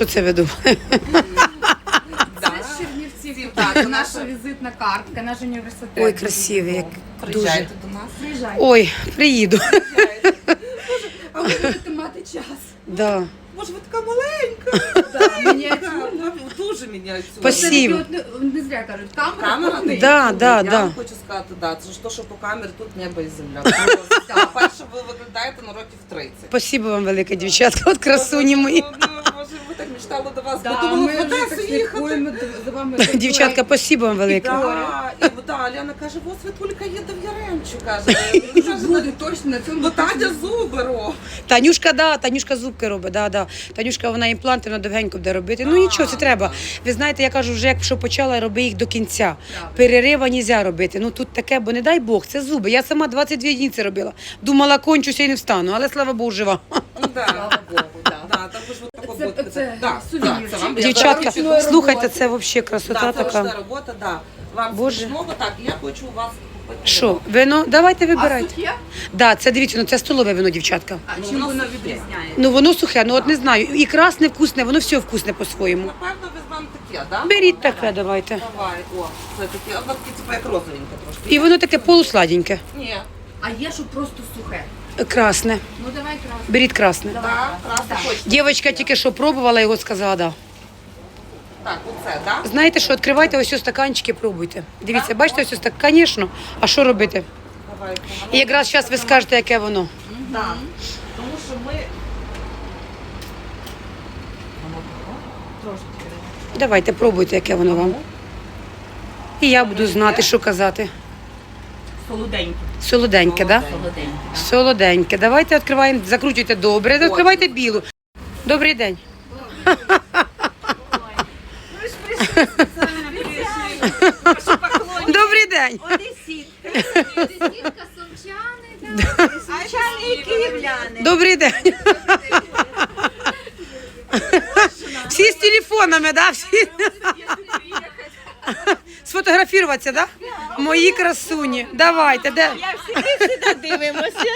Що це ви думали? Це з Чернівців. Так, наша візитна картка, наш університет. Ой, красивий, як дуже. Приїжджайте до нас. Приїжджай. Ой, приїду. А ви будете мати час. Да. Боже, ви така маленька. Да, мініатюрна. Дуже міняється. Спасибо. Такі от не, не зря кажуть, камера. Камера повний. Да, да, Я да. вам хочу сказати, да, це ж то, що по камері тут небо і земля. Просто, Перше, ви виглядаєте на років 30. Спасибо вам велике, дівчатка, от красуні мої. Ну, Мечтали до вас. Да, Ми ми вже так слідкуємо за вами. Дівчатка, спасибо вам велике. Да, і да, Аляна каже, во Світулька їде в Яремчу, каже. Ну, каже, Буде точно на цьому. Ну, Тадя зуби робить. Танюшка, да, Танюшка зубки робить, да, да. Танюшка, вона імпланти, вона довгенько буде робити. Ну нічого, це треба. Ви знаєте, я кажу, вже якщо почала, роби їх до кінця. Перерива нельзя робити. Ну тут таке, бо не дай Бог, це зуби. Я сама 22 одиниці робила. Думала, кончуся і не встану, але слава Богу, жива. Да. Слава Богу, да. Да, тако Це- буде. це Да, сувенірчик. да, це вам я Дівчатка, ручної слухайте, роботи. це взагалі красота Да, це ручна така. робота, да. Вам Боже. смачного, так, я хочу у вас купити. Що, вино? Давайте А вибирайте. сухе? Да, це дивіться, ну це столове вино, дівчатка. А Ну, чим воно воно сухе. відрізняє? Ну воно сухе, ну от не знаю. І красне вкусне, воно все вкусне по-своєму. Напевно, візьмемо таке, да? Беріть таке, давайте. Давай, о, це таке, а воно таке, типу, як розовеньке трошки. І воно таке полусладеньке. Ні, А є, що просто сухе. Красне. Ну давай краще. Беріть красне. да, красне хочете. Дівчинка тільки що пробувала його, сказала, да. Так, оце, да? Знаєте що, відкривайте ось ось стаканчики, пробуйте. Дивіться, бачите, ось ось так, звісно. А що робити? Давайте. І якраз зараз ви скажете, яке воно. Так, тому що ми... Трошки. Давайте, пробуйте, яке воно вам. І я буду знати, що казати. Солоденький. Солоденьке, так? Да? Солоденький. Солоденьке. Давайте відкриваємо, закручуйте добре, відкривайте білу. Добрий день. Добрий день. Добрий день. Всі з телефонами, да? Всі. Сфотографуватися, да? Мої красуні. Давайте, де? Я всі сюди дивимося.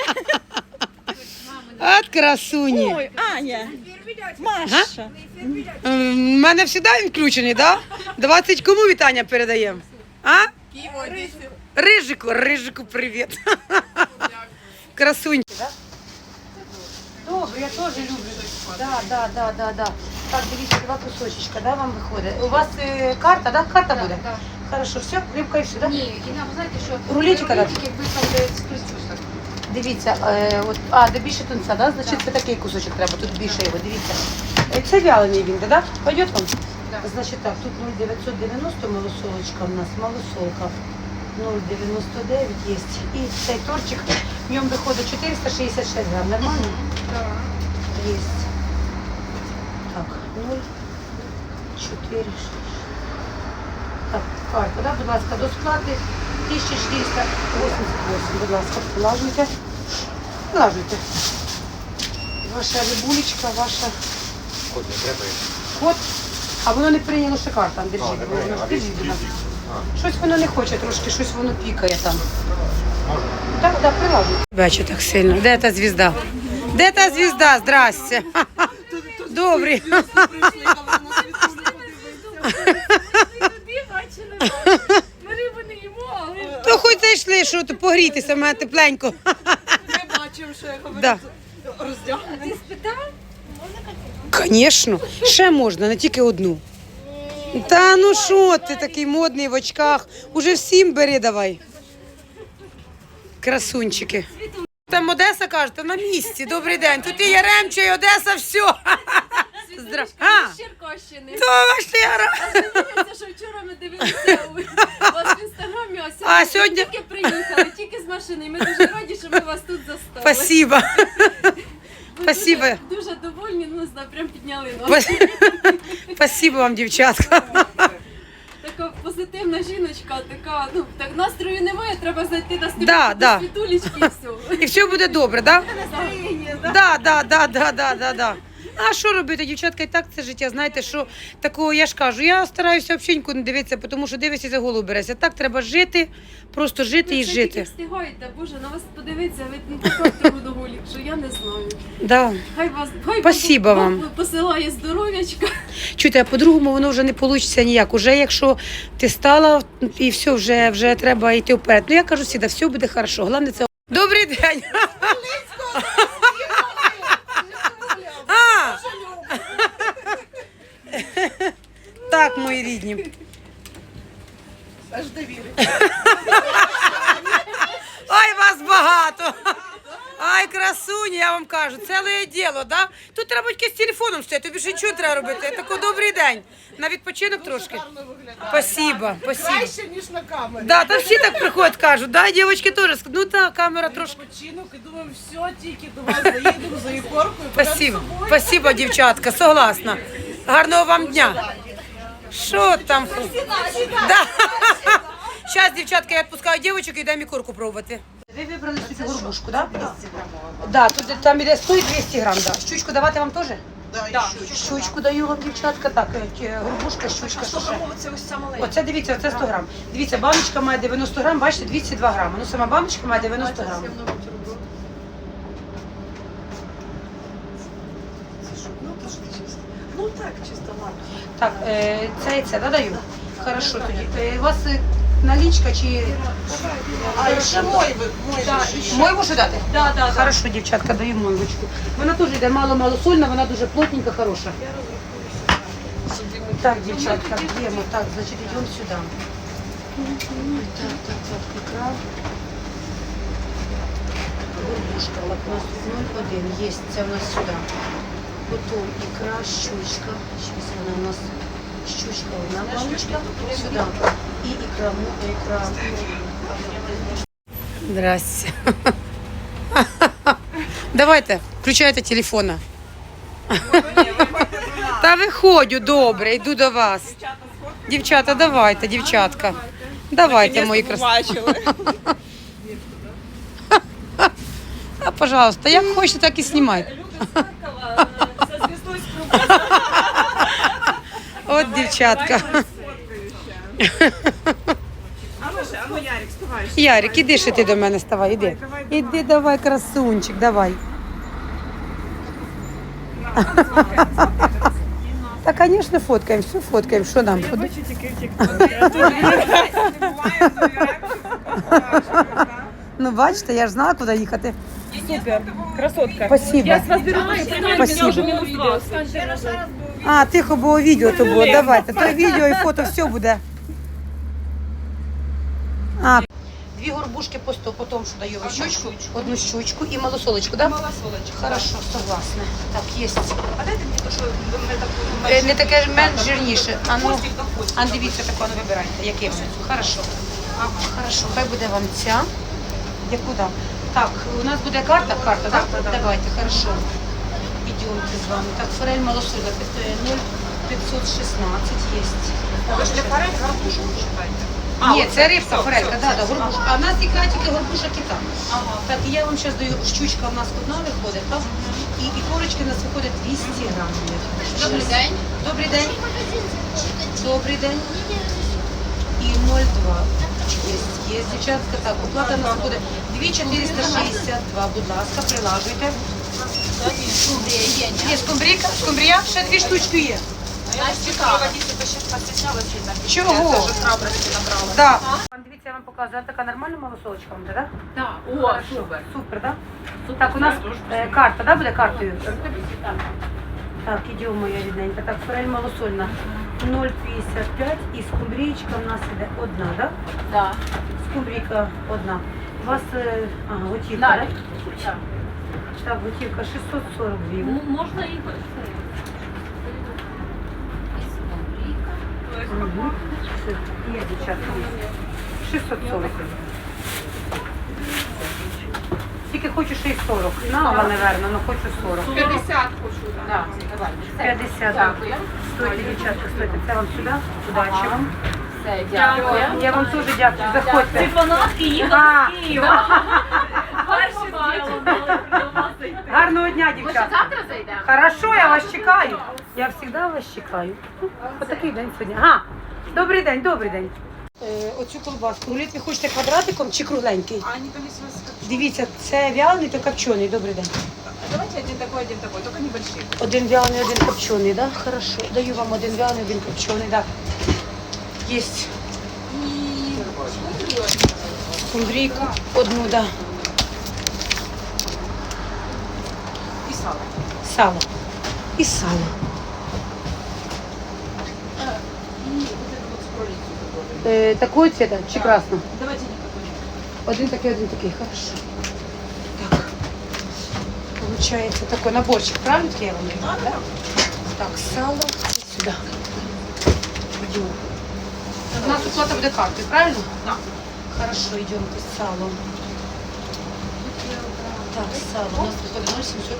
От красуні. Ой, Аня. Маша. У мене завжди він включений, да? 20 кому вітання передаємо? А? Рижику, Рижику, привіт. Красуньки, да? Добре, я теж люблю. Да, да, да, да, да. Так, дивіться, два кусочечка, да, вам виходить. У вас е, карта, да? Карта буде? да. Хорошо, все, все, да? Ні, і нам знаєте, що Рулетика дати? якби там де Дивіться, е, от, а, де більше тунця, да? Значить, це такий кусочок треба, тут більше його, дивіться. Е, Це вялений він, да? Пойдет вам? Значить так, тут 0,990 малосолочка у нас, малосолка. 0,99 є. І цей торчик, в ньому виходить 466 грам. Нормально? Є. Так, 0, 4, Так, карта, да, будь ласка, до сплати 1488, будь ласка, влажуйте. Влажуйте. Ваша рибулечка, ваша... Код не треба. Код. А воно не прийняло ще карта, держіть. Держіть, будь ласка. Щось воно не хоче трошки, щось воно пікає там. Так, так, приладу. Бачу так сильно. Де та звізда? Де та звізда? Здрасте. Добрий. Ми риби не їмо, але То хоч зайшли, що то погрітися, в мене тепленько. Ми бачимо, що я говорю, Да. роздягнений. Звісно, ще можна, не тільки одну. Та ну що ти такий модний в очках? Уже всім бери давай. Красунчики. Там Одеса кажете, на місці. Добрий день. Тут і Яремча, і Одеса, все. Здра... А, Черкощини. то ваш Яра. Дивіться, що вчора ми дивилися у а сьогодні, тільки приїхали, тільки з машини. Ми дуже раді, що ми вас тут застали. Спасибо. Спасибо. Дуже, дуже довольні, ну, зна, прям підняли нас. Спасибо вам, дівчатка. Така позитивна жіночка, така, ну, так настрою немає, треба зайти на Да, да. світулечки і все. І все буде добре, так? Да? Настроєння, да? Да, да, да, да, да, да, да. А що робити, дівчатка, і так це життя. Знаєте, що такого я ж кажу. Я стараюся нікуди не дивитися, тому що дивишся за голову береся. Так треба жити, просто жити і Ви це жити. встигаєте, Боже, на вас подивитися, ви ну, така трудоголік, що я не знаю. Да. Хай вас хай Спасибо вам. посилає здоров'ячка. Чуєте, а по-другому воно вже не вийде ніяк. Уже якщо ти стала і все, вже, вже треба йти вперед. Ну я кажу завжди, все буде хорошо. Головне це. Добрий день! А! Так, мої рідні. Аж довіри. Ай, вас багато. Ай, красуні, я вам кажу, ціле діло, да? Тут треба тільки з телефоном стояти, тобі ж нічого не треба робити. Тако добрий день. На відпочинок трошки. Спасибо, спасибо. Краще, ніж на камері. Да, там всі так приходять, кажуть, да, дівчатки теж. Ну так, камера трошки. Починок і думаємо, все, тільки до вас заїдемо за ікоркою. Спасибо, спасибо, дівчатка, согласна. Гарного вам дня. Що там? Да. Зараз, дівчатка, я відпускаю дівчаток і йдемо ікорку пробувати. Ви вибрали собі горбушку, так? Да? 200. Да, тут там іде 100 і 200 грам, да. Щучку давати вам теж? Да, Щучку даю вам, дівчатка. Так, е, горбушка, щучка, що ще? Це ось ця маленька. Оце дивіться, оце 100 грам. Дивіться, баночка має 90 грам, бачите, 202 грами. Ну, сама баночка має 90 грам. Ну так, чисто ладно. Так, е, це і це, да, даю? Хорошо тоді. Е, у вас е, налічка чи... А ще мой ще. Мойву що дати? Да, да, Хорошо, дівчатка, даю мойвочку. Вона теж йде мало-мало сольна, вона дуже плотненька, хороша. Так, дівчатка, б'ємо. Так, значить, йдемо сюди. Так, так, так, ікра. Горбушка, лакнос 01, є, це в нас сюди. Потім ікра, щучка. Щось вона у нас щучка, одна баночка. Сюди. І ікра, му- ікра. Здрасте. Давайте, включайте телефона. Та виходжу, добре, йду до вас. Дівчата, давайте, дівчатка. Давайте, мої красиві. А, пожалуйста, як хочете, так і знімайте. Дівчатка. Ярик, іди ще ти до мене ставай, іди. Іди, давай, красунчик, давай. Та, звісно, фоткаємо, все фоткаємо, що нам? Ходи. Ну, бачите, я ж знала, куди їхати. Красотка. Спасибо. Я с вас беру Спасибо. уже минус два. А, тихо, було відео то було. Давайте. То відео і фото, все буде. А. Дві горбушки по 100, потім що даю щучку, одну щучку і малосолочку, да? Малосолочку. Хорошо, согласна. Так, є. А дайте мені то, що не так Е, Не таке ж менш жирніше. А ну, а дивіться, тако не вибирайте. Яке? Хорошо. Ага, хорошо. Хай буде вам ця. Яку дам? Так, у нас буде карта, карта, так? Давайте, хорошо. Ідемте з вами. Так, форель малосольна, 0516 є. Ви ж для форель гарбушку читаєте. Ні, це рибка, форелька, да, да, горбушка. А в нас ікра тільки горбуша кита. Так, і я вам зараз даю, щучка в нас одна виходить, так? І, і корочки у нас виходить 200 грамів. Добрий день. Добрий день. Добрий день. І 0,2. Є, є, дівчатка, так, оплата у нас буде 2,462, будь ласка, прилажуйте. Є скумбрійка, скумбрія, ще дві штучки є. Чого? Це вже храбрості набрала. Да. Дивіться, я вам показую, така нормальна малосолочка вам, так? Так, О, супер. Супер, да? Так, у нас е, карта, да, буде картою? Так, ідемо, моя рідненька. Так, форель малосольна 0,55 і скумбрійка у нас іде одна, да? Так. Скумбрійка одна. У вас, е, ага, готівка, Далі. да? Так, готівка 640 гривень. Можна і Угу. Є, дівчатка. 640 гривень. Тільки хочу ще й 40. Нала, наверное, але хочу 40. 50 хочу. Да, 50. Стойте, дівчатка, стойте. Це вам сюди. Удачі вам. Дякую. Я вам дуже дякую. Заходьте. Ці фанатки А. їхали з Києва. Перші Гарного дня, завтра зайдемо? Хорошо, я вас чекаю. Я завжди вас чекаю. Отакий день сьогодні. А, добрий день, добрий день. Е, оцю колбаску. Рулет ви хочете квадратиком чи кругленький? А Дивіться, це вялений та копчений. Добрий день. Давайте один такой, один такой, только небольшие. Один вялений, один копчений, да? Хорошо. Даю вам один вялений, один копчений, да. Єсть. Скумбрійку одну, да. И сало. Сало. І сало. И вот это вот с кроликом который. Е, такого цвета чи красно? Давайте никакой. Один такий, один такий, хорошо. Получается такой наборчик, правильно я вам даю? Да? Так, сало і сюди. Идем. У нас уплата буде картой, правильно? Да. Хорошо, идемте с салом. Так, сало. У нас выходит 0700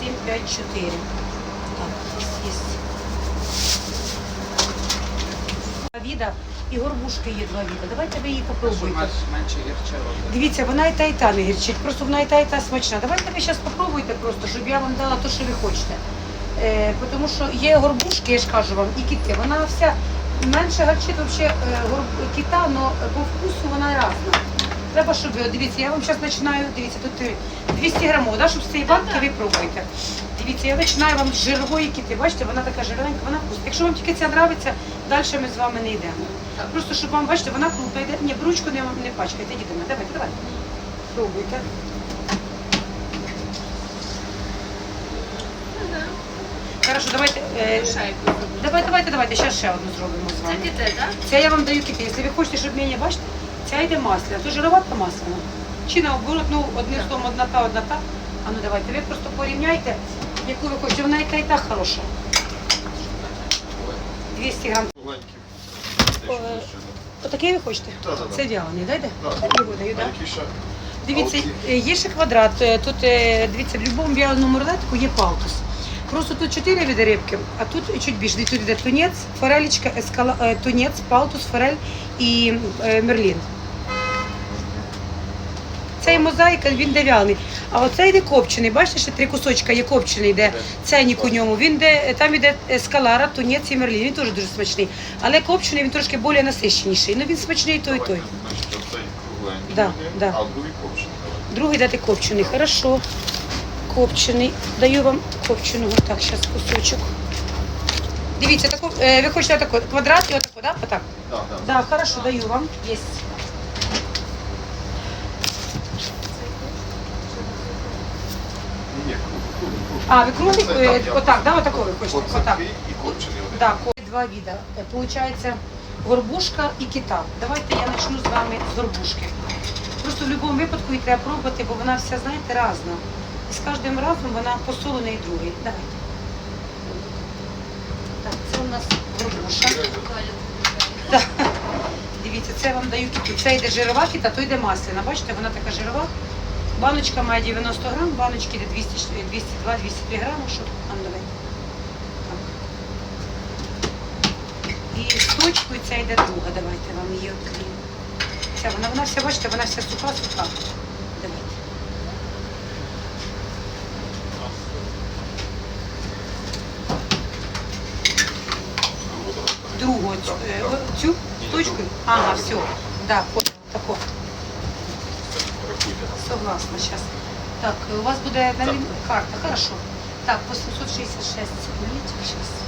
0754. Так, здесь вида. І горбушки є два вида. Давайте ви її попробуйте. менше. Дивіться, вона і та, і та не гірчить. Просто вона і та, і та смачна. Давайте ви зараз попробуйте просто, щоб я вам дала те, що ви хочете. Е, тому що є горбушки, я ж кажу вам, і кіти. Вона вся менше гарчить взагалі е, горб, кита, але по вкусу вона різна. Треба, щоб ви- дивіться, я вам зараз починаю, дивіться, тут е, 200 грамів, да, щоб з цієї банки ви пробуєте. Дивіться, я починаю вам з жирової кіти. Бачите, вона така жирненька, вона вкусна. Якщо вам тільки ця подобається, далі ми з вами не йдемо. Просто щоб вам, бачите, вона крута йде. Ні, ручку не, не пачкайте, йдіть мене. Давайте, давайте. Пробуйте. Хорошо, давайте. Е, давай, давайте, давайте, зараз ще одну зробимо з вами. кіте, так? Це я вам даю кити. Якщо ви хочете, щоб мені, бачите, ця йде масляна. То жировата масляна. Чи наоборот, ну, одним словом, одна та, одна та. А ну давайте, ви просто порівняйте, яку ви хочете. Вона і та, і та хороша. 200 грам. Е, Отакий ви хочете? Це вялений, дайте? Да. Його даю, так? Дивіться, е, є ще квадрат. Е, Тут дивіться, в будь-якому вяленому рулетику є палтус. Просто тут чотири види рибки, а тут чуть більше. Тут йде тунець, форелічка, ескала, тунець, палтус, форель і мерлін. Цей мозаїка, він де вялений. А оцей йде копчений. Бачите, ще три кусочка є копчений, йде ценник у ньому. Він де, там йде ескалара, тунець і мерлін. Він теж дуже смачний. Але копчений він трошки більш насищеніший. Ну він смачний той, і той. Оцей. Да, да. А другий ковшин. Другий дати копчений. Хорошо. Копчений. Даю вам копченого. Так, зараз кусочок. Дивіться, таку, е, ви хочете таку, квадрат і отаку, да? Отак. Так, так. Да, хорошо, даю вам. Есть. А, ви круглий, Це е, отак, да, отаку ви хочете? Отак. Да, два вида. Е, Получається горбушка і кита. Давайте я почну з вами з горбушки. Просто в будь-якому випадку її треба пробувати, бо вона вся, знаєте, різна. І з кожним разом вона посолена і другий. Давайте. Так, це у нас горбуша. Дивіться, це я вам даю кіту. Це йде жирова кіта, то йде масляна. Бачите, вона така жирова. Баночка має 90 грам, баночки йде 202-203 грами. Щоб... А, давайте. Так. І з точкою ця йде друга. Давайте вам її відкриємо. Ця вона, вона вся, бачите, вона вся суха-суха. Давайте. Другу цю, е, цю з точкою. Ага, все. Да, поняла. Тако. Согласна, сейчас. Так, у вас буде на карта, хорошо. Так, 866 літр, сейчас.